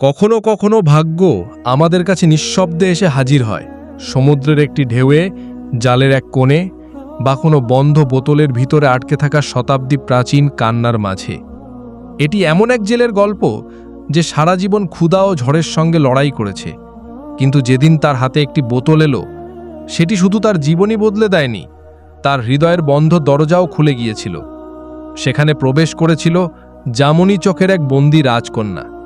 কখনো কখনো ভাগ্য আমাদের কাছে নিঃশব্দে এসে হাজির হয়। সমুদ্রের একটি ঢেউয়ে, জালের এক কোণে, বা কোনো বন্ধ বোতলের ভিতরে আটকে থাকা শতাব্দী প্রাচীন কান্নার মাঝে। এটি এমন এক জেলের গল্প যে সারা জীবন ক্ষুধা ও ঝড়ের সঙ্গে লড়াই করেছে। কিন্তু যেদিন তার হাতে একটি বোতল এলো, সেটি শুধু তার জীবনই বদলে দেয়নি, তার হৃদয়ের বন্ধ দরজাও খুলে গিয়েছিল। সেখানে প্রবেশ করেছিল জামনি চোখের এক বন্দি রাজকন্যা।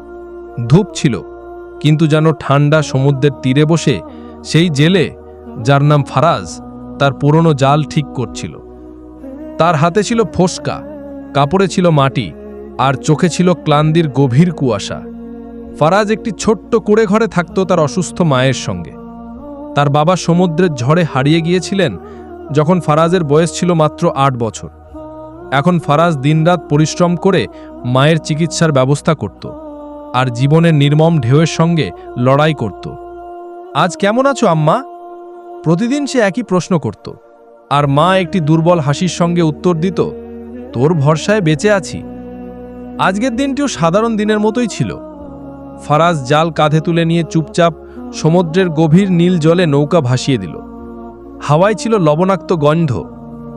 ধূপ ছিল, কিন্তু যেন ঠান্ডা সমুদ্রের তীরে বসে সেই জেলে, যার নাম ফারাজ, তার পুরনো জাল ঠিক করছিল। তার হাতে ছিল ফোসকা, কাপড়ে ছিল মাটি, আর চোখে ছিল ক্লান্দির গভীর কুয়াশা। ফারাজ একটি ছোট্ট কুড়ে ঘরে থাকত তার অসুস্থ মায়ের সঙ্গে। তার বাবা সমুদ্রের ঝড়ে হারিয়ে গিয়েছিলেন যখন ফারাজের বয়স ছিল মাত্র আট বছর। এখন ফারাজ দিনরাত পরিশ্রম করে মায়ের চিকিৎসার ব্যবস্থা করত। আর জীবনের নির্মম ঢেউয়ের সঙ্গে লড়াই করত। আজ কেমন আছো, আম্মা? প্রতিদিন সে একই প্রশ্ন করত। আর মা একটি দুর্বল হাসির সঙ্গে উত্তর দিত, তোর ভরসায় বেঁচে আছি। আজকের দিনটিও সাধারণ দিনের মতোই ছিল। ফারাজ জাল কাঁধে তুলে নিয়ে চুপচাপ সমুদ্রের গভীর নীল জলে নৌকা ভাসিয়ে দিল। হাওয়ায় ছিল লবণাক্ত গন্ধ,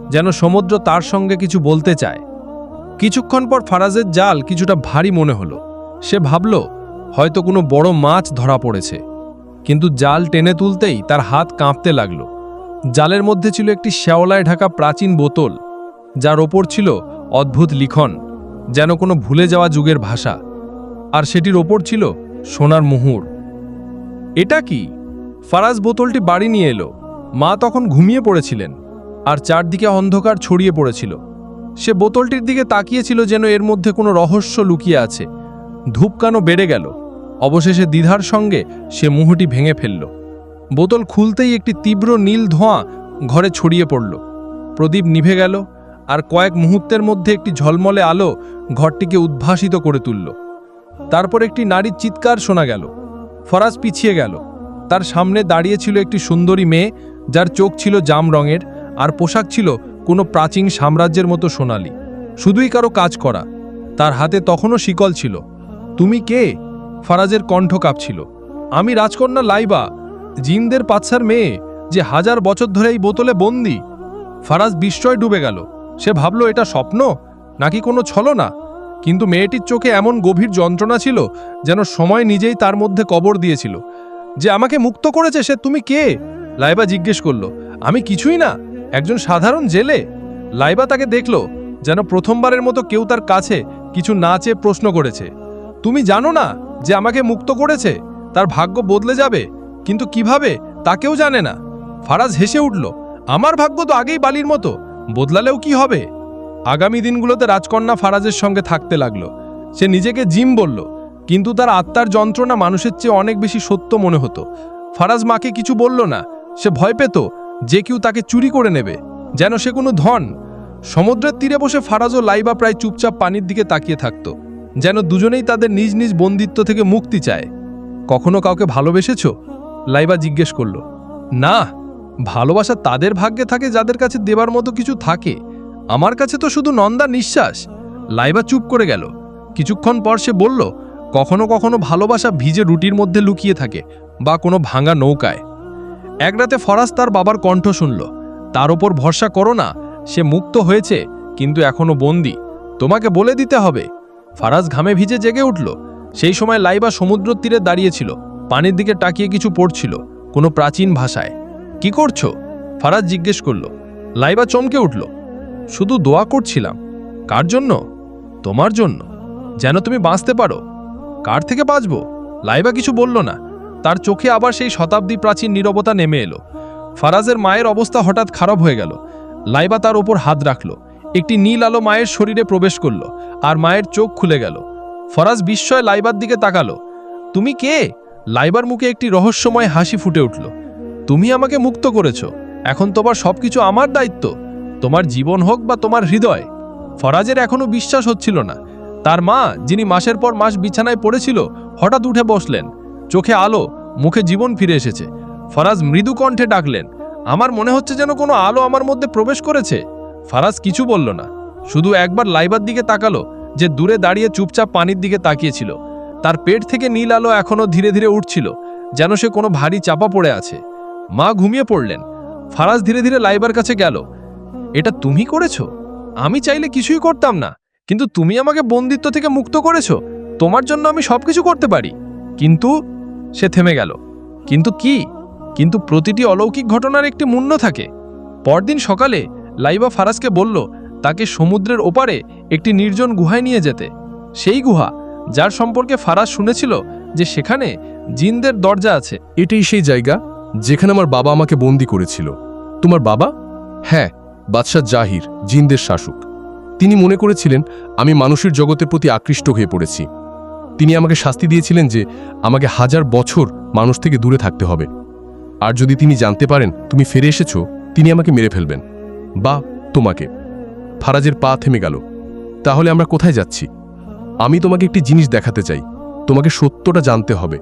যেন সমুদ্র তার সঙ্গে কিছু বলতে চায়। কিছুক্ষণ পর ফারাজের জাল কিছুটা ভারী মনে হলো। সে ভাবল, হয়তো কোনো বড় মাছ ধরা পড়েছে। কিন্তু জাল টেনে তুলতেই তার হাত কাঁপতে লাগল। জালের মধ্যে ছিল একটি শ্যাওলায় ঢাকা প্রাচীন বোতল, যার ওপর ছিল অদ্ভুত লিখন, যেন কোনো ভুলে যাওয়া যুগের ভাষা, আর সেটির ওপর ছিল সোনার মুহুর। এটা কি? ফারাজ বোতলটি বাড়ি নিয়ে এলো। মা তখন ঘুমিয়ে পড়েছিলেন, আর চারদিকে অন্ধকার ছড়িয়ে পড়েছিল। সে বোতলটির দিকে তাকিয়েছিল যেন এর মধ্যে কোনো রহস্য লুকিয়ে আছে। ধূপকানো বেড়ে গেল। অবশেষে দ্বিধার সঙ্গে সে মুহটি ভেঙে ফেলল। বোতল খুলতেই একটি তীব্র নীল ধোঁয়া ঘরে ছড়িয়ে পড়ল। প্রদীপ নিভে গেল আর কয়েক মুহূর্তের মধ্যে একটি ঝলমলে আলো ঘরটিকে উদ্ভাসিত করে তুলল। তারপর একটি নারীর চিৎকার শোনা গেল। ফরাজ পিছিয়ে গেল। তার সামনে দাঁড়িয়ে ছিল একটি সুন্দরী মেয়ে, যার চোখ ছিল জাম রঙের আর পোশাক ছিল কোনো প্রাচীন সাম্রাজ্যের মতো সোনালি। শুধুই কারও কাজ করা। তার হাতে তখনও শিকল ছিল। তুমি কে? ফারাজের কণ্ঠ কাঁপছিল। আমি রাজকন্যা লাইবা, জিনদের পাচ্ছার মেয়ে, যে হাজার বছর ধরে এই বোতলে বন্দি। ফারাজ বিস্ময় ডুবে গেল। সে ভাবল, এটা স্বপ্ন? নাকি কোনো ছলনা? কিন্তু মেয়েটির চোখে এমন গভীর যন্ত্রণা ছিল, যেন সময় নিজেই তার মধ্যে কবর দিয়েছিল। যে আমাকে মুক্ত করেছে সে তুমি কে? লাইবা জিজ্ঞেস করল, আমি কিছুই না, একজন সাধারণ জেলে? লাইবা তাকে দেখল, যেন প্রথমবারের মতো কেউ তার কাছে কিছু না চেয়ে প্রশ্ন করেছে। তুমি জানো না যে আমাকে মুক্ত করেছে? তার ভাগ্য বদলে যাবে। কিন্তু কীভাবে? তাকেও জানে না। ফারাজ হেসে উঠল, আমার ভাগ্য তো আগেই বালির মতো। বদলালেও কি হবে? আগামী দিনগুলোতে রাজকন্যা ফারাজের সঙ্গে থাকতে লাগল। সে নিজেকে জিম বলল, কিন্তু তার আত্মার যন্ত্রণা মানুষের চেয়ে অনেক বেশি সত্য মনে হতো। ফারাজ মাকে কিছু বলল না। সে ভয় পেত যে কেউ তাকে চুরি করে নেবে, যেন সে কোনো ধন। সমুদ্রের তীরে বসে ফারাজ ও লাইবা প্রায় চুপচাপ পানির দিকে তাকিয়ে থাকত। যেন দুজনেই তাদের নিজ নিজ বন্দিত্ব থেকে মুক্তি চায়। কখনো কাউকে ভালোবেসেছ? লাইবা জিজ্ঞেস করল। না, ভালোবাসা তাদের ভাগ্যে থাকে যাদের কাছে দেবার মতো কিছু থাকে। আমার কাছে তো শুধু নন্দা নিঃশ্বাস। লাইবা চুপ করে গেল। কিছুক্ষণ পর সে বলল, কখনো কখনো ভালোবাসা ভিজে রুটির মধ্যে লুকিয়ে থাকে বা কোনো ভাঙা নৌকায়। এক রাতে ফরাজ তার বাবার কণ্ঠ শুনল। তার ওপর ভরসা করো না, সে মুক্ত হয়েছে, কিন্তু এখনও বন্দি। তোমাকে বলে দিতে হবে। ফারাজ ঘামে ভিজে জেগে উঠল। সেই সময় লাইবা সমুদ্র তীরে দাঁড়িয়েছিল। পানির দিকে তাকিয়ে কিছু পড়ছিল, কোনো প্রাচীন ভাষায়। কি করছ? ফারাজ জিজ্ঞেস করল। লাইবা চমকে উঠল। শুধু দোয়া করছিলাম। কার জন্য? তোমার জন্য। যেন তুমি বাঁচতে পারো। কার থেকে বাঁচব? লাইবা কিছু বলল না। তার চোখে আবার সেই শতাব্দী প্রাচীন নীরবতা নেমে এলো। ফারাজের মায়ের অবস্থা হঠাৎ খারাপ হয়ে গেল। লাইবা তার ওপর হাত রাখল। একটি নীল আলো মায়ের শরীরে প্রবেশ করল, আর মায়ের চোখ খুলে গেল। ফরাজ বিস্ময় লাইবার দিকে তাকালো। তুমি কে? লাইবার মুখে একটি রহস্যময় হাসি ফুটে উঠল। তুমি আমাকে মুক্ত করেছ। এখন তোমার সবকিছু আমার দায়িত্ব। তোমার জীবন হোক বা তোমার হৃদয়। ফরাজের এখনও বিশ্বাস হচ্ছিল না। তার মা, যিনি মাসের পর মাস বিছানায় পড়েছিল, হঠাৎ উঠে বসলেন। চোখে আলো, মুখে জীবন ফিরে এসেছে। ফরাজ মৃদু কণ্ঠে ডাকলেন, আমার মনে হচ্ছে যেন কোনো আলো আমার মধ্যে প্রবেশ করেছে। ফারাজ কিছু বলল না। শুধু একবার লাইবার দিকে তাকালো, যে দূরে দাঁড়িয়ে চুপচাপ পানির দিকে তাকিয়েছিল। তার পেট থেকে নীল আলো এখনও ধীরে ধীরে উঠছিল, যেন সে কোনো ভারী চাপা পড়ে আছে। মা ঘুমিয়ে পড়লেন। ফারাজ ধীরে ধীরে লাইবার কাছে গেল। এটা তুমি করেছ? আমি চাইলে কিছুই করতাম না। কিন্তু তুমি আমাকে বন্দিত্ব থেকে মুক্ত করেছ। তোমার জন্য আমি সবকিছু করতে পারি। কিন্তু সে থেমে গেল। কিন্তু কি? কিন্তু প্রতিটি অলৌকিক ঘটনার একটি মূল্য থাকে। পরদিন সকালে লাইবা ফারাজকে বলল, তাকে সমুদ্রের ওপারে একটি নির্জন গুহায় নিয়ে যেতে। সেই গুহা, যার সম্পর্কে ফারাজ শুনেছিল যে সেখানে জিনদের দরজা আছে। এটাই সেই জায়গা যেখানে আমার বাবা আমাকে বন্দি করেছিল। তোমার বাবা? হ্যাঁ বাদশাহ জাহির, জিনদের শাসক। তিনি মনে করেছিলেন, আমি মানুষের জগতের প্রতি আকৃষ্ট হয়ে পড়েছি। তিনি আমাকে শাস্তি দিয়েছিলেন যে আমাকে হাজার বছর মানুষ থেকে দূরে থাকতে হবে। আর যদি তিনি জানতে পারেন, তুমি ফিরে এসেছ, তিনি আমাকে মেরে ফেলবেন। বা তোমাকে। ফারাজের পা থেমে গেল। তাহলে আমরা কোথায় যাচ্ছি? আমি তোমাকে একটি জিনিস দেখাতে চাই। তোমাকে সত্যটা জানতে হবে।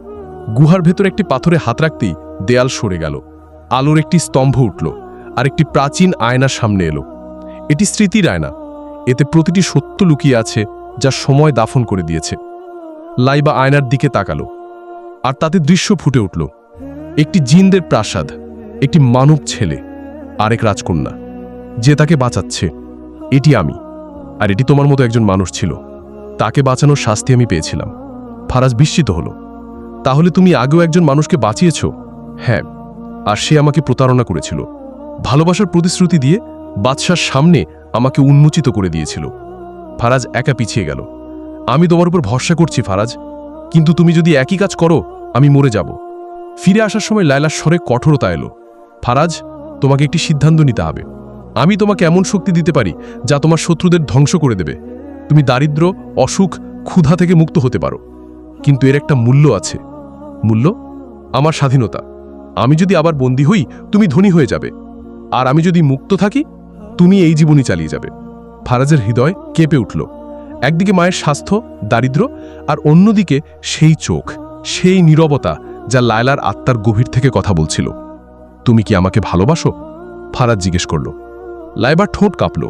গুহার ভেতর একটি পাথরে হাত রাখতেই দেয়াল সরে গেল। আলোর একটি স্তম্ভ উঠল আর একটি প্রাচীন আয়নার সামনে এলো। এটি স্মৃতির আয়না। এতে প্রতিটি সত্য লুকিয়ে আছে যা সময় দাফন করে দিয়েছে। লাইবা আয়নার দিকে তাকালো আর তাতে দৃশ্য ফুটে উঠল। একটি জিনদের প্রাসাদ, একটি মানব ছেলে, আরেক রাজকন্যা। যে তাকে বাঁচাচ্ছে, এটি আমি, আর এটি তোমার মতো একজন মানুষ ছিল। তাকে বাঁচানোর শাস্তি আমি পেয়েছিলাম। ফারাজ বিস্মিত হলো। তাহলে তুমি আগেও একজন মানুষকে বাঁচিয়েছ? হ্যাঁ আর সে আমাকে প্রতারণা করেছিল। ভালোবাসার প্রতিশ্রুতি দিয়ে বাদশার সামনে আমাকে উন্মোচিত করে দিয়েছিল। ফারাজ একা পিছিয়ে গেল। আমি তোমার উপর ভরসা করছি, ফারাজ। কিন্তু তুমি যদি একই কাজ করো, আমি মরে যাব। ফিরে আসার সময় লায়লার স্বরে কঠোরতা এলো। ফারাজ, তোমাকে একটি সিদ্ধান্ত নিতে হবে। আমি তোমাকে এমন শক্তি দিতে পারি যা তোমার শত্রুদের ধ্বংস করে দেবে। তুমি দারিদ্র, অসুখ, ক্ষুধা থেকে মুক্ত হতে পারো। কিন্তু এর একটা মূল্য আছে। মূল্য? আমার স্বাধীনতা। আমি যদি আবার বন্দী হই, তুমি ধনী হয়ে যাবে। আর আমি যদি মুক্ত থাকি, তুমি এই জীবনই চালিয়ে যাবে। ফারাজের হৃদয় কেঁপে উঠল। একদিকে মায়ের স্বাস্থ্য দারিদ্র, আর অন্যদিকে সেই চোখ, সেই নীরবতা যা লায়লার আত্মার গভীর থেকে কথা বলছিল। তুমি কি আমাকে ভালোবাসো? ফারাজ জিজ্ঞেস করল। লাইবার ঠোঁট কাঁপল।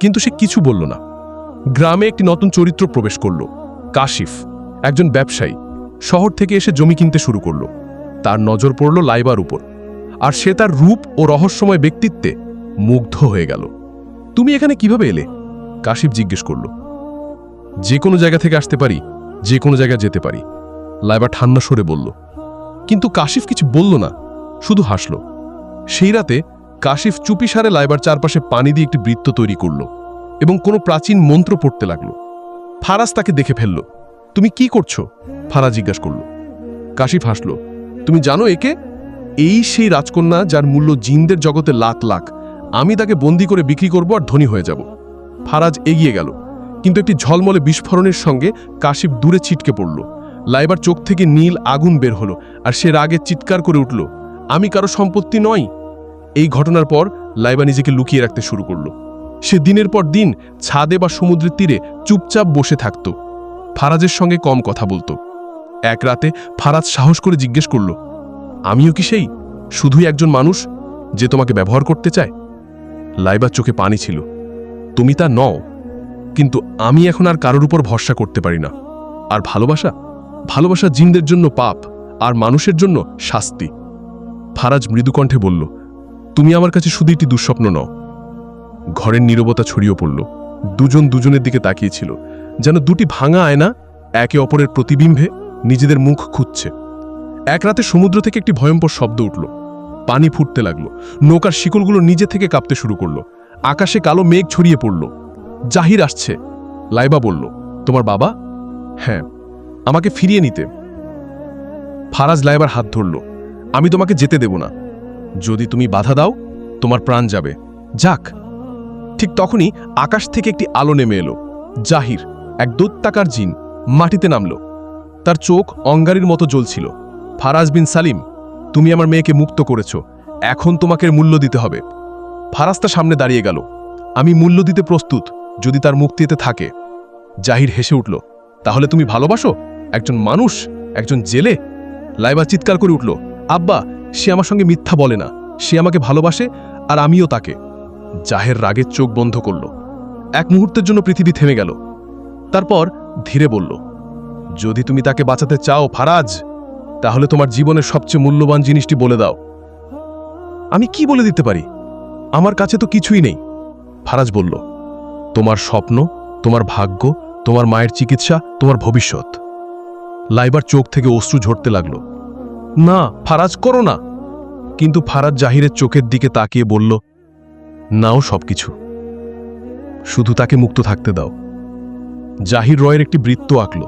কিন্তু সে কিছু বলল না। গ্রামে একটি নতুন চরিত্র প্রবেশ করল, কাশিফ, একজন ব্যবসায়ী। শহর থেকে এসে জমি কিনতে শুরু করল। তার নজর পড়ল লাইবার উপর। আর সে তার রূপ ও রহস্যময় ব্যক্তিত্বে মুগ্ধ হয়ে গেল। তুমি এখানে কীভাবে এলে? কাশিফ জিজ্ঞেস করল। যে কোনো জায়গা থেকে আসতে পারি, যে কোনো জায়গায় যেতে পারি লাইবা ঠান্ডা সরে বলল। কিন্তু কাশিফ কিছু বলল না, শুধু হাসল। সেই রাতে কাশিফ চুপিসারে লাইবার চারপাশে পানি দিয়ে একটি বৃত্ত তৈরি করল এবং কোনো প্রাচীন মন্ত্র পড়তে লাগল। ফারাজ তাকে দেখে ফেলল, তুমি কি করছ? ফারাজ জিজ্ঞাসা করল। কাশিফ হাসল, তুমি জানো একে? এই সেই রাজকন্যা যার মূল্য জিনদের জগতে লাখ লাখ। আমি তাকে বন্দি করে বিক্রি করব আর ধনী হয়ে যাব। ফারাজ এগিয়ে গেল, কিন্তু একটি ঝলমলে বিস্ফোরণের সঙ্গে কাশিফ দূরে ছিটকে পড়ল। লাইবার চোখ থেকে নীল আগুন বের হলো আর সে রাগে চিৎকার করে উঠল, আমি কারও সম্পত্তি নই? এই ঘটনার পর লাইবা নিজেকে লুকিয়ে রাখতে শুরু করল। সে দিনের পর দিন ছাদে বা সমুদ্রের তীরে চুপচাপ বসে থাকত। ফারাজের সঙ্গে কম কথা বলতো। এক রাতে ফারাজ সাহস করে জিজ্ঞেস করল, আমিও কি সেই? শুধুই একজন মানুষ যে তোমাকে ব্যবহার করতে চায়? লাইবার চোখে পানি ছিল। তুমি তা নও, কিন্তু আমি এখন আর কারোর উপর ভরসা করতে পারি না। আর ভালোবাসা? ভালোবাসা জিনদের জন্য পাপ, আর মানুষের জন্য শাস্তি। ফারাজ মৃদুকণ্ঠে বলল তুমি আমার কাছে শুধু একটি দুঃস্বপ্ন নও। ঘরের নীরবতা ছড়িয়ে পড়ল। দুজন দুজনের দিকে তাকিয়েছিল। যেন দুটি ভাঙা আয়না একে অপরের প্রতিবিম্বে নিজেদের মুখ খুঁজছে। এক রাতে সমুদ্র থেকে একটি ভয়ঙ্কর শব্দ উঠল। পানি ফুটতে লাগল। নৌকার শিকলগুলো নিজে থেকে কাঁপতে শুরু করল। আকাশে কালো মেঘ ছড়িয়ে পড়ল। জাহির আসছে। লাইবা বলল, তোমার বাবা? হ্যাঁ আমাকে ফিরিয়ে নিতে। ফারাজ লাইবার হাত ধরল, আমি তোমাকে যেতে দেব না। যদি তুমি বাধা দাও, তোমার প্রাণ যাবে। যাক, ঠিক তখনই আকাশ থেকে একটি আলো নেমে এলো। জাহির, এক দৈত্যাকার জিন, মাটিতে নামল। তার চোখ অঙ্গারির মতো জ্বলছিল। ফারাজ বিন সালিম, তুমি আমার মেয়েকে মুক্ত করেছ। এখন তোমাকে মূল্য দিতে হবে। ফারাজ তার সামনে দাঁড়িয়ে গেল। আমি মূল্য দিতে প্রস্তুত, যদি তার মুক্তিতে থাকে। জাহির হেসে উঠল, তাহলে তুমি ভালোবাসো? একজন মানুষ? একজন জেলে? লাইবা চিৎকার করে উঠল, আব্বা সে আমার সঙ্গে মিথ্যা বলে না। সে আমাকে ভালোবাসে আর আমিও তাকে। জাহের রাগের চোখ বন্ধ করল। এক মুহূর্তের জন্য পৃথিবী থেমে গেল। তারপর ধীরে বলল, যদি তুমি তাকে বাঁচাতে চাও, ফারাজ, তাহলে তোমার জীবনের সবচেয়ে মূল্যবান জিনিসটি বলে দাও। আমি কি বলে দিতে পারি? আমার কাছে তো কিছুই নেই। ফারাজ বলল, তোমার স্বপ্ন, তোমার ভাগ্য, তোমার মায়ের চিকিৎসা, তোমার ভবিষ্যৎ। লাইবার চোখ থেকে অশ্রু ঝরতে লাগল। না, ফারাজ করো না। কিন্তু ফারাজ জাহিরের চোখের দিকে তাকিয়ে বলল, নাও সবকিছু। শুধু তাকে মুক্ত থাকতে দাও। জাহির রয়ের একটি বৃত্ত আঁকল,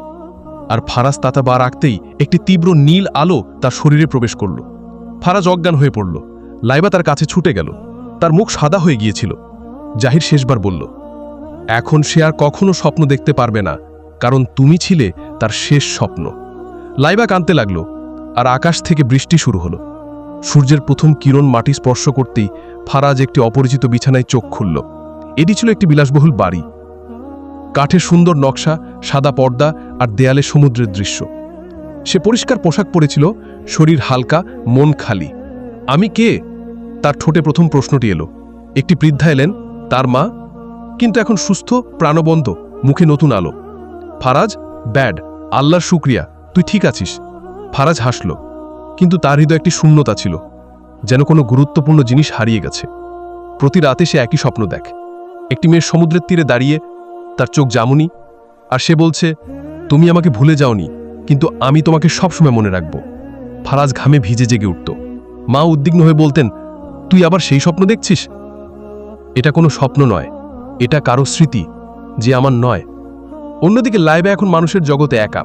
আর ফারাজ তাতা বার আঁকতেই একটি তীব্র নীল আলো তার শরীরে প্রবেশ করল। ফারাজ অজ্ঞান হয়ে পড়ল, লাইবা তার কাছে ছুটে গেল, তার মুখ সাদা হয়ে গিয়েছিল। জাহির শেষবার বলল, এখন সে আর কখনো স্বপ্ন দেখতে পারবে না, কারণ তুমি ছিলে তার শেষ স্বপ্ন। লাইবা কাঁদতে লাগল আর আকাশ থেকে বৃষ্টি শুরু হলো। সূর্যের প্রথম কিরণ মাটি স্পর্শ করতেই ফারাজ একটি অপরিচিত বিছানায় চোখ খুলল। এটি ছিল একটি বিলাসবহুল বাড়ি। কাঠের সুন্দর নকশা, সাদা পর্দা আর দেয়ালে সমুদ্রের দৃশ্য। সে পরিষ্কার পোশাক পরেছিল, শরীর হালকা, মন খালি। আমি কে? তার ঠোঁটে প্রথম প্রশ্নটি এলো। একটি বৃদ্ধা এলেন, তার মা? কিন্তু এখন সুস্থ, প্রাণবন্ত, মুখে নতুন আলো। ফারাজ, ব্যাড, আল্লাহর শুক্রিয়া, তুই ঠিক আছিস? ফারাজ হাসল, কিন্তু তার হৃদয় একটি শূন্যতা ছিল, যেন কোনো গুরুত্বপূর্ণ জিনিস হারিয়ে গেছে। প্রতি রাতে সে একই স্বপ্ন দেখ। একটি মেয়ের সমুদ্রের তীরে দাঁড়িয়ে তার চোখ জামুনি, আর সে বলছে, তুমি আমাকে ভুলে যাওনি, কিন্তু আমি তোমাকে সবসময় মনে রাখব। ফারাজ ঘামে ভিজে জেগে উঠত। মা উদ্বিগ্ন হয়ে বলতেন, তুই আবার সেই স্বপ্ন দেখছিস? এটা কোনো স্বপ্ন নয়, এটা কারও স্মৃতি, যে আমার নয়। অন্যদিকে লাইবা এখন মানুষের জগতে একা।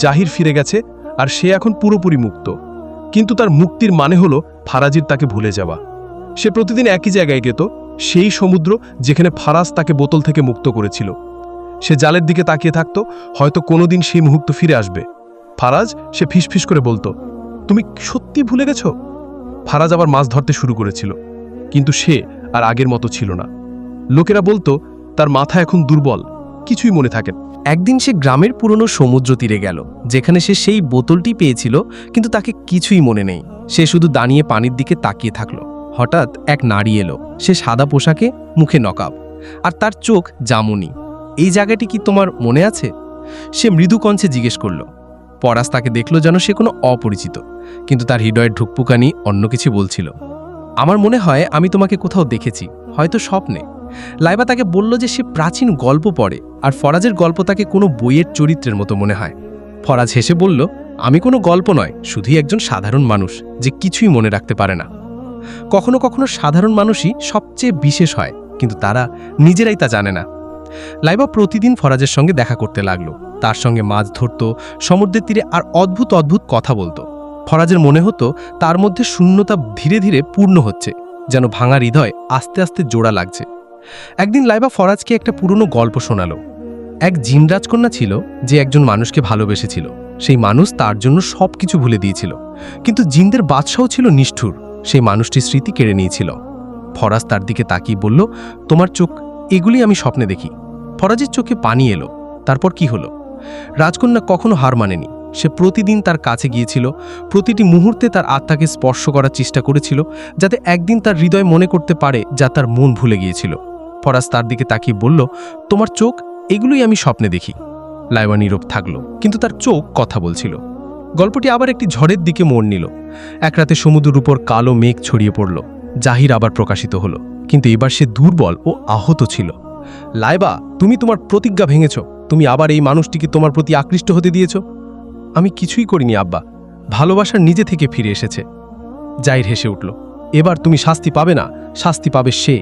জাহির ফিরে গেছে আর সে এখন পুরোপুরি মুক্ত। কিন্তু তার মুক্তির মানে হলো ফারাজির তাকে ভুলে যাওয়া। সে প্রতিদিন একই জায়গায় গেত, সেই সমুদ্র যেখানে ফারাজ তাকে বোতল থেকে মুক্ত করেছিল। সে জালের দিকে তাকিয়ে থাকত, হয়তো কোনোদিন সেই মুহূর্ত ফিরে আসবে। ফারাজ সে ফিসফিস করে বলতো, তুমি সত্যি ভুলে গেছ? ফারাজ আবার মাছ ধরতে শুরু করেছিল, কিন্তু সে আর আগের মতো ছিল না। লোকেরা বলতো, তার মাথা এখন দুর্বল, কিছুই মনে থাকে। একদিন সে গ্রামের পুরনো সমুদ্র তীরে গেল, যেখানে সে সেই বোতলটি পেয়েছিল, কিন্তু তাকে কিছুই মনে নেই। সে শুধু দাঁড়িয়ে পানির দিকে তাকিয়ে থাকল। হঠাৎ এক নারী এলো। সে সাদা পোশাকে, মুখে নকাব। আর তার চোখ জামুনি। এই জায়গাটি কি তোমার মনে আছে? সে মৃদু কঞ্চে জিজ্ঞেস করল। পরাস তাকে দেখল যেন সে কোনো অপরিচিত, কিন্তু তার হৃদয়ের ঢুকপুকানি অন্য কিছু বলছিল। আমার মনে হয় আমি তোমাকে কোথাও দেখেছি, হয়তো স্বপ্নে। লাইবা তাকে বলল যে সে প্রাচীন গল্প পড়ে, আর ফরাজের গল্প তাকে কোনো বইয়ের চরিত্রের মতো মনে হয়। ফরাজ হেসে বলল, আমি কোনো গল্প নয়, শুধুই একজন সাধারণ মানুষ, যে কিছুই মনে রাখতে পারে না। কখনো কখনো সাধারণ মানুষই সবচেয়ে বিশেষ হয়, কিন্তু তারা নিজেরাই তা জানে না। লাইবা প্রতিদিন ফরাজের সঙ্গে দেখা করতে লাগল। তার সঙ্গে মাছ ধরত, সমুদ্রের তীরে আর অদ্ভুত অদ্ভুত কথা বলতো। ফরাজের মনে হতো, তার মধ্যে শূন্যতা ধীরে ধীরে পূর্ণ হচ্ছে, যেন ভাঙা হৃদয় আস্তে আস্তে জোড়া লাগছে। একদিন লাইবা ফরাজকে একটা পুরনো গল্প শোনালো। এক জিন রাজকন্যা ছিল যে একজন মানুষকে ভালোবেসেছিল। সেই মানুষ তার জন্য সব কিছু ভুলে দিয়েছিল। কিন্তু জিনদের বাদশাও ছিল নিষ্ঠুর। সেই মানুষটির স্মৃতি কেড়ে নিয়েছিল। ফরাজ তার দিকে তাকিয়ে বলল, তোমার চোখ, এগুলি আমি স্বপ্নে দেখি। ফরাজের চোখে পানি এলো। তারপর কি হলো? রাজকন্যা কখনো হার মানেনি। সে প্রতিদিন তার কাছে গিয়েছিল। প্রতিটি মুহূর্তে তার আত্মাকে স্পর্শ করার চেষ্টা করেছিল, যাতে একদিন তার হৃদয় মনে করতে পারে যা তার মন ভুলে গিয়েছিল। ফরাজ তার দিকে তাকিয়ে বলল, তোমার চোখ, এগুলোই আমি স্বপ্নে দেখি। লাইবা নীরব থাকল, কিন্তু তার চোখ কথা বলছিল। গল্পটি আবার একটি ঝড়ের দিকে মোড় নিল। এক রাতে সমুদ্রের উপর কালো মেঘ ছড়িয়ে পড়ল। জাহির আবার প্রকাশিত হলো, কিন্তু এবার সে দুর্বল ও আহত ছিল। লাইবা তুমি তোমার প্রতিজ্ঞা ভেঙেছ। তুমি আবার এই মানুষটিকে তোমার প্রতি আকৃষ্ট হতে দিয়েছ? আমি কিছুই করিনি, আব্বা। ভালোবাসার নিজে থেকে ফিরে এসেছে। জাহির হেসে উঠল, এবার তুমি শাস্তি পাবে না। শাস্তি পাবে সে।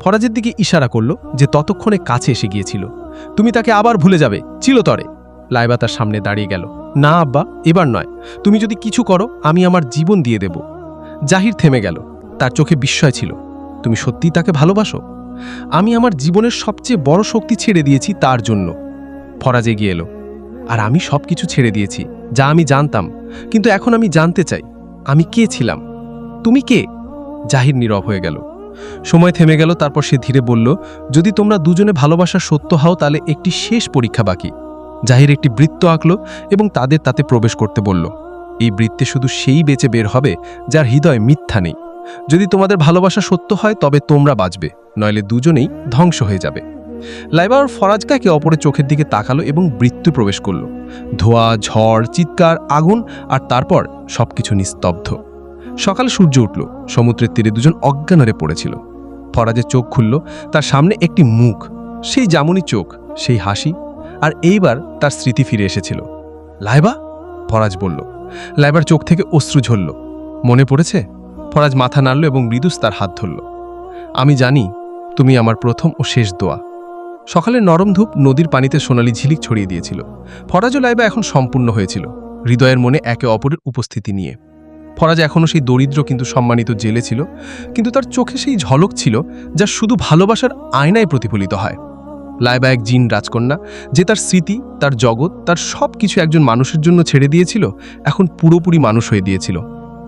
ফরাজের দিকে ইশারা করল যে ততক্ষণে কাছে এসে গিয়েছিল। তুমি তাকে আবার ভুলে যাবে চিলতরে লাইবা তার সামনে দাঁড়িয়ে গেল। না, আব্বা, এবার নয়। তুমি যদি কিছু করো, আমি আমার জীবন দিয়ে দেব। জাহির থেমে গেল। তার চোখে বিস্ময় ছিল। তুমি সত্যিই তাকে ভালোবাসো? আমি আমার জীবনের সবচেয়ে বড় শক্তি ছেড়ে দিয়েছি তার জন্য। ফরাজ এগিয়ে এলো। আর আমি সব কিছু ছেড়ে দিয়েছি, যা আমি জানতাম। কিন্তু এখন আমি জানতে চাই, আমি কে ছিলাম? তুমি কে? জাহির নীরব হয়ে গেল। সময় থেমে গেল, তারপর সে ধীরে বলল, যদি তোমরা দুজনে ভালোবাসার সত্য হও, তাহলে একটি শেষ পরীক্ষা বাকি। জাহির একটি বৃত্ত আঁকল এবং তাদের তাতে প্রবেশ করতে বলল, এই বৃত্তে শুধু সেই বেঁচে বের হবে যার হৃদয় মিথ্যা নেই। যদি তোমাদের ভালোবাসা সত্য হয়, তবে তোমরা বাঁচবে, নইলে দুজনেই ধ্বংস হয়ে যাবে। লাইবা আর ফরাজকা একে অপরের চোখের দিকে তাকালো এবং বৃত্তে প্রবেশ করল। ধোয়া, ঝড়, চিৎকার, আগুন আর তারপর সবকিছু নিস্তব্ধ। সকাল সূর্য উঠল, সমুদ্রের তীরে দুজন অজ্ঞান হয়ে পড়েছিল। ফরাজের চোখ খুলল, তার সামনে একটি মুখ, সেই জামুনি চোখ, সেই হাসি, আর এইবার তার স্মৃতি ফিরে এসেছিল। লাইবা ফরাজ বলল। লাইবার চোখ থেকে অশ্রু ঝরল। মনে পড়েছে? ফরাজ মাথা নাড়ল এবং মৃদুস তার হাত ধরল। আমি জানি, তুমি আমার প্রথম ও শেষ দোয়া। সকালে নরম ধূপ নদীর পানিতে সোনালি ঝিলিক ছড়িয়ে দিয়েছিল। ফরাজ ও লাইবা এখন সম্পূর্ণ হয়েছিল, হৃদয়ের মনে একে অপরের উপস্থিতি নিয়ে। ফরাজ এখনও সেই দরিদ্র কিন্তু সম্মানিত জেলে ছিল, কিন্তু তার চোখে সেই ঝলক ছিল যা শুধু ভালোবাসার আয়নায় প্রতিফলিত হয়। লাইবা এক জিন রাজকন্যা, যে তার স্মৃতি, তার জগৎ, তার সব কিছু একজন মানুষের জন্য ছেড়ে দিয়েছিল, এখন পুরোপুরি মানুষ হয়ে দিয়েছিল।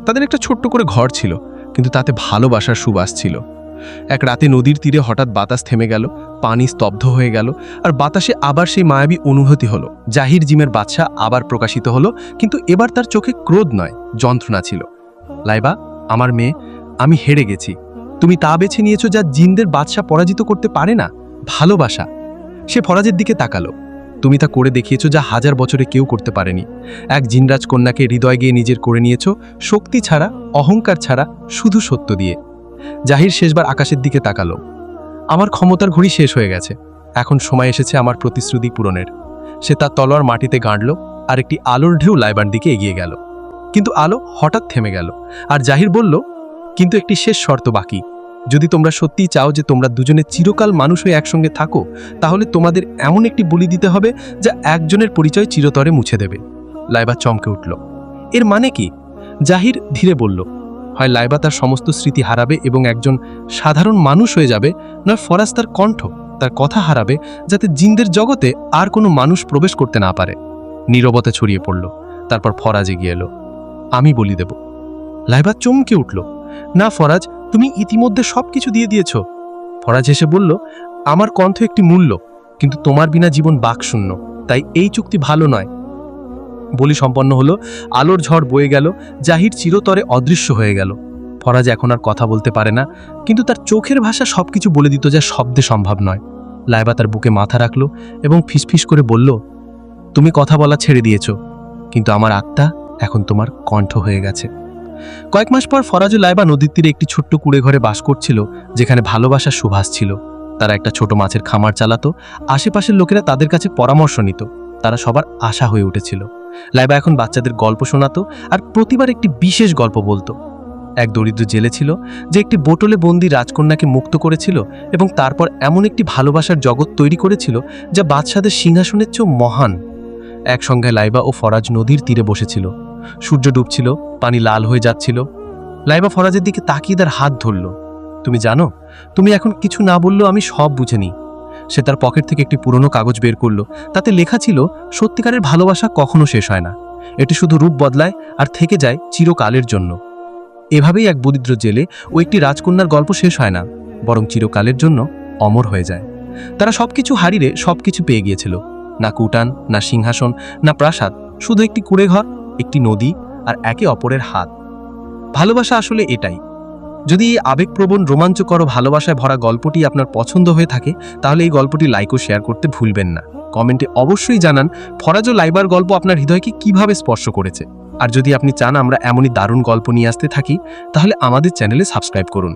তাদের একটা ছোট্ট করে ঘর ছিল, কিন্তু তাতে ভালোবাসার সুবাস ছিল। এক রাতে নদীর তীরে হঠাৎ বাতাস থেমে গেল, পানি স্তব্ধ হয়ে গেল, আর বাতাসে আবার সেই মায়াবী অনুভূতি হলো। জাহির জিমের বাদশা আবার প্রকাশিত হলো, কিন্তু এবার তার চোখে ক্রোধ নয়, যন্ত্রণা ছিল। লাইবা, আমার মেয়ে, আমি হেরে গেছি। তুমি তা বেছে নিয়েছো যা জিনদের বাদশা পরাজিত করতে পারে না? ভালোবাসা। সে ফরাজের দিকে তাকালো। তুমি তা করে দেখিয়েছো যা হাজার বছরে কেউ করতে পারেনি। এক জিনরাজ কন্যাকে হৃদয় গিয়ে নিজের করে নিয়েছো, শক্তি ছাড়া, অহংকার ছাড়া, শুধু সত্য দিয়ে। জাহির শেষবার আকাশের দিকে তাকালো। আমার ক্ষমতার ঘড়ি শেষ হয়ে গেছে। এখন সময় এসেছে আমার প্রতিশ্রুতি পূরণের। সে তার তলোয়ার মাটিতে গাঁড়ল আর একটি আলোর ঢেউ লাইবার দিকে এগিয়ে গেল। কিন্তু আলো হঠাৎ থেমে গেল আর জাহির বলল, কিন্তু একটি শেষ শর্ত বাকি। যদি তোমরা সত্যিই চাও যে তোমরা দুজনে চিরকাল মানুষ হয়ে একসঙ্গে থাকো, তাহলে তোমাদের এমন একটি বলি দিতে হবে যা একজনের পরিচয় চিরতরে মুছে দেবে। লাইবা চমকে উঠল। এর মানে কি? জাহির ধীরে বলল হয় লাইবা তার সমস্ত স্মৃতি হারাবে এবং একজন সাধারণ মানুষ হয়ে যাবে, নয় ফরাজ তার কণ্ঠ, তার কথা হারাবে, যাতে জিনদের জগতে আর কোনো মানুষ প্রবেশ করতে না পারে। নীরবতা ছড়িয়ে পড়ল, তারপর ফরাজ এগিয়ে এলো। আমি বলি দেব। লাইবা চমকে উঠল। না ফরাজ, তুমি ইতিমধ্যে সব কিছু দিয়ে দিয়েছ। ফরাজ এসে বলল, আমার কণ্ঠ একটি মূল্য, কিন্তু তোমার বিনা জীবন বাকশূন্য, তাই এই চুক্তি ভালো নয়। বলি সম্পন্ন হলো, আলোর ঝড় বয়ে গেল, জাহির চিরতরে অদৃশ্য হয়ে গেল। ফরাজ এখন আর কথা বলতে পারে না, কিন্তু তার চোখের ভাষা সব কিছু বলে দিত যা শব্দে সম্ভব নয়। লাইবা তার বুকে মাথা রাখল এবং ফিসফিস করে বলল, তুমি কথা বলা ছেড়ে দিয়েছ, কিন্তু আমার আত্মা এখন তোমার কণ্ঠ হয়ে গেছে। কয়েক মাস পর ফরাজ লাইবা নদীর তীরে একটি ছোট্ট কুড়ে ঘরে বাস করছিল, যেখানে ভালোবাসার সুভাষ ছিল। তারা একটা ছোট মাছের খামার চালাতো, আশেপাশের লোকেরা তাদের কাছে পরামর্শ নিত। তারা সবার আশা হয়ে উঠেছিল। লাইবা এখন বাচ্চাদের গল্প শোনাতো আর প্রতিবার একটি বিশেষ গল্প বলতো। এক দরিদ্র জেলে ছিল যে একটি বোটলে বন্দি রাজকন্যাকে মুক্ত করেছিল এবং তারপর এমন একটি ভালোবাসার জগৎ তৈরি করেছিল যা বাদশাদের সিংহাসনের চেয়েও মহান। একসঙ্গে লাইবা ও ফরাজ নদীর তীরে বসেছিল। সূর্য ডুবছিল, পানি লাল হয়ে যাচ্ছিল। লাইবা ফরাজের দিকে তাকিয়ে তার হাত ধরল। তুমি জানো, তুমি এখন কিছু না বললেও আমি সব বুঝে নিই। সে তার পকেট থেকে একটি পুরনো কাগজ বের করল। তাতে লেখা ছিল, সত্যিকারের ভালোবাসা কখনো শেষ হয় না। এটি শুধু রূপ বদলায় আর থেকে যায় চিরকালের জন্য। এভাবেই এক দরিদ্র জেলে ও একটি রাজকন্যার গল্প শেষ হয় না, বরং চিরকালের জন্য অমর হয়ে যায়। তারা সবকিছু হারিয়ে সবকিছু পেয়ে গিয়েছিল। না কুটান, না সিংহাসন, না প্রাসাদ, শুধু একটি কুড়েঘর, একটি নদী আর একে অপরের হাত। ভালোবাসা আসলে এটাই যদি এই আবেগপ্রবণ, রোমাঞ্চকর ভালোবাসায় ভরা গল্পটি আপনার পছন্দ হয়ে থাকে, তাহলে এই গল্পটি লাইক ও শেয়ার করতে ভুলবেন না। কমেন্টে অবশ্যই জানান, ফরাজ ও লাইবার গল্প আপনার হৃদয়কে কীভাবে স্পর্শ করেছে। আর যদি আপনি চান আমরা এমনই দারুণ গল্প নিয়ে আসতে থাকি, তাহলে আমাদের চ্যানেলে সাবস্ক্রাইব করুন।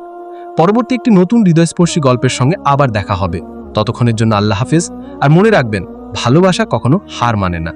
পরবর্তী একটি নতুন হৃদয়স্পর্শী গল্পের সঙ্গে আবার দেখা হবে। ততক্ষণের জন্য আল্লাহ হাফেজ, আর মনে রাখবেন, ভালোবাসা কখনো হার মানে না।